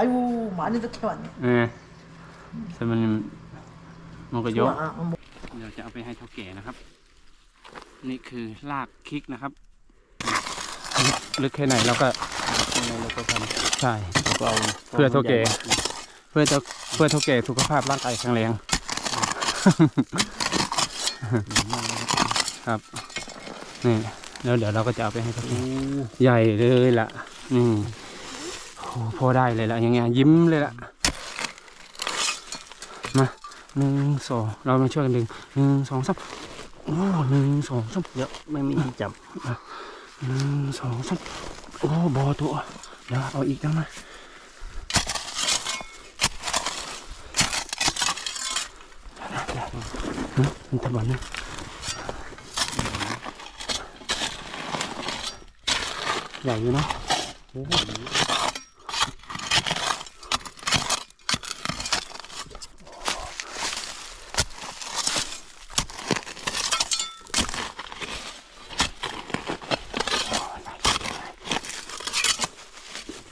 아이고 많이도 캐왔네. เออแต่มันมันก็เยอะ 좋아. 어, 뭐. เดี๋ยวจะเอาไปให้เท่าแก่นะครับ นี่คือรากคลิกนะครับลึกแค่ไหนเราก็ ยังไงเราก็ท ใช่ ำเราก็เอา เพื่อเท่าแก่ เพื่อเท่าเพื่อเท่าแก่สุขภาพร่างกายแข็งแรง ครับ นี่แล้วเดี๋ยวเราก็จะเอาไปให้เท่าแก่ใหญ่เลยล่ะนี่โอ้ พอได้เลยล่ะยังไงยิ้มเลยล่ะมาหนึ่งสองเรามาช่วยกันดึงหนึ่งสองสามโอ้หนึ่งสองสามเยอะไม่มีที่จับหนึ่งสองสามโอ้บอตัวเดี๋ยวเอาอีกแล้วนะฮะมันตะบอลนะใหญ่อยู่เนาะ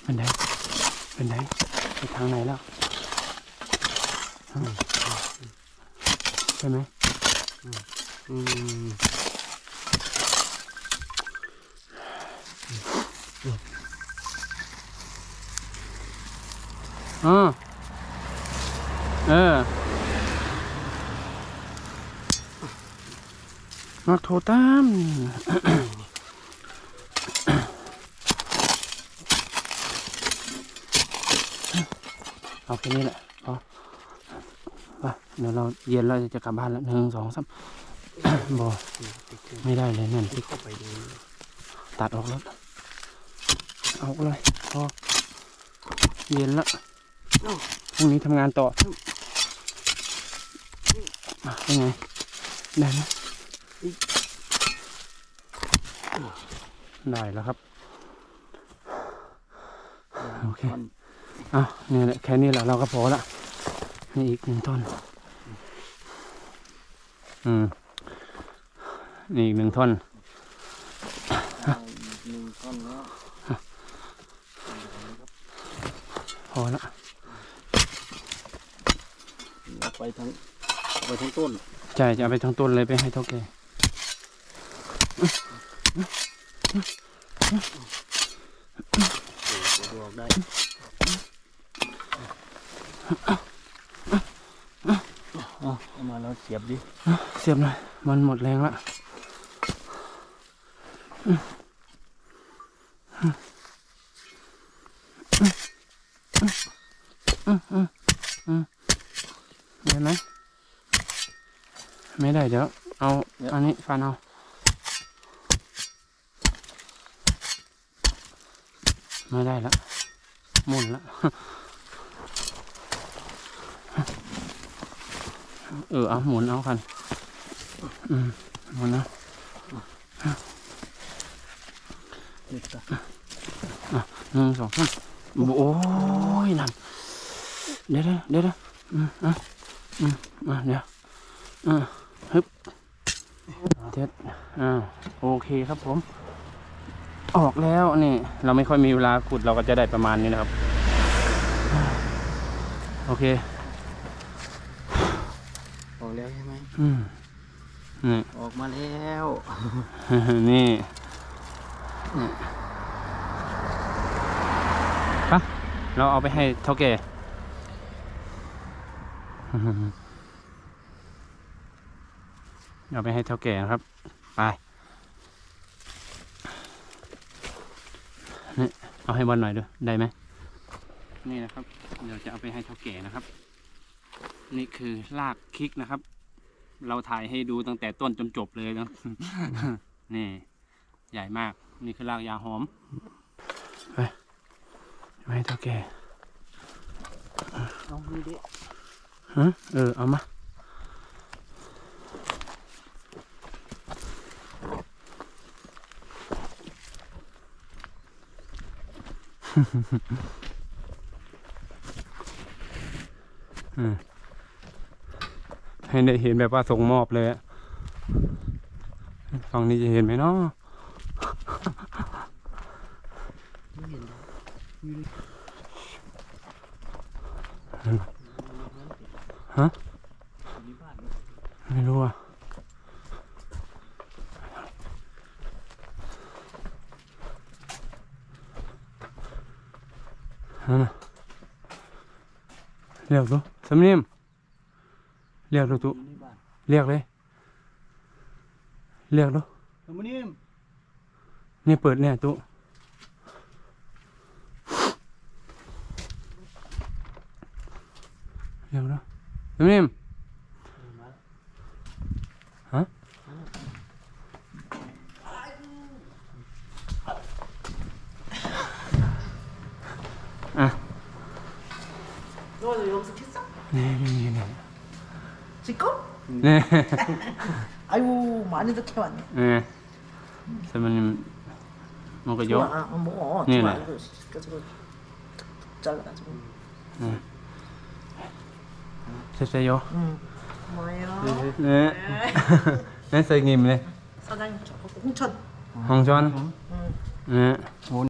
เป็นไงเป็นไงไปทางไหนแล้วใช่ไหมอืมอ๋อเออมาโทรตาม เอาแค่นี้แหละพอไปเดี๋ยวเราเย็นเราจะกลับบ้านแล้วหนึ่งสองสามบอไม่ได้เลยนั่นที่เข้าไปดูตัดออกแล้ว เอาเลยพอเย็นละพรุ่งนี้ทำงานต่ออะเป็นไงได้ไหมได้แล้วครับ โอเค อะเนี่ยแหละแค่นี้แหละเราก็พอละนี่อีกหนึ่งท่อน อืมนี่อีกหนึ่งท่อนหนึ่งท่อนแล้วพอละเอาไปทั้งเอาไปทั้งต้นใช่จะเอาไปทั้งต้นเลยไปให้เท่าแก่ดูออกได้เอาเอา มาแล้วเสียบดิ เสียบหน่อย มันหมดแรงละได้ไหมไม่ได้เดี๋ยว เอาอันนี้ฟันเอาไม่ได้ละ หมุนละ เออเอาหมุนเอากันอืมหมุนนะเด็ดจ้ะหนึ่งสองสามโอ้ยนั่นเดี๋ยวเดี๋ยวเดี๋ยวเดี๋ยวอืมอะอืมอะเดี๋ยวอะฮึบเจ็ดอ่าโอเคครับผม ออกแล้วนี่ เราไม่ค่อยมีเวลาขุดเราก็จะได้ประมาณนี้นะครับ โอเค ออกแล้วใช่ไหมอืมนี่ออกมาแล้ว นี่ปะเราเอาไปให้เท่าแก่เอาไปให้เท่าแก่นะครับ ไป นี่ เอาให้บอลหน่อยด้วยได้ไหม นี่นะครับ เดี๋ยวจะเอาไปให้เท่าแก่นะครับ นี่คือรากคลิกนะครับ เราถ่ายให้ดูตั้งแต่ต้นจนจบเลยนะ นี่ ใหญ่มาก นี่คือรากยาหอมไปไปให้เท่าแก่เอานี่ดิฮะเออ เอามาอืม ให้ได้เห็นแบบว่าส่งมอบเลยฝั่งนี้จะเห็นไหมเนาะฮะไม่รู้อะนั่นน่ะเรียกดูสำเนียม เรียกดูตุเรียกเลย เรียกดูนี่เปิดเนี่ยตุเรียกดูน้นิ่มฮะอะนี่ 지금? 네. 아이고 많이도 캐왔네. 네. 선배님 먹어요. 아 먹어. 네, 네. 잘라가지고. 네. 드세요. 응. 뭐예요? 네. 네, 선생님. 네. 사장님 저 홍천. 홍전. 응. 음. 네.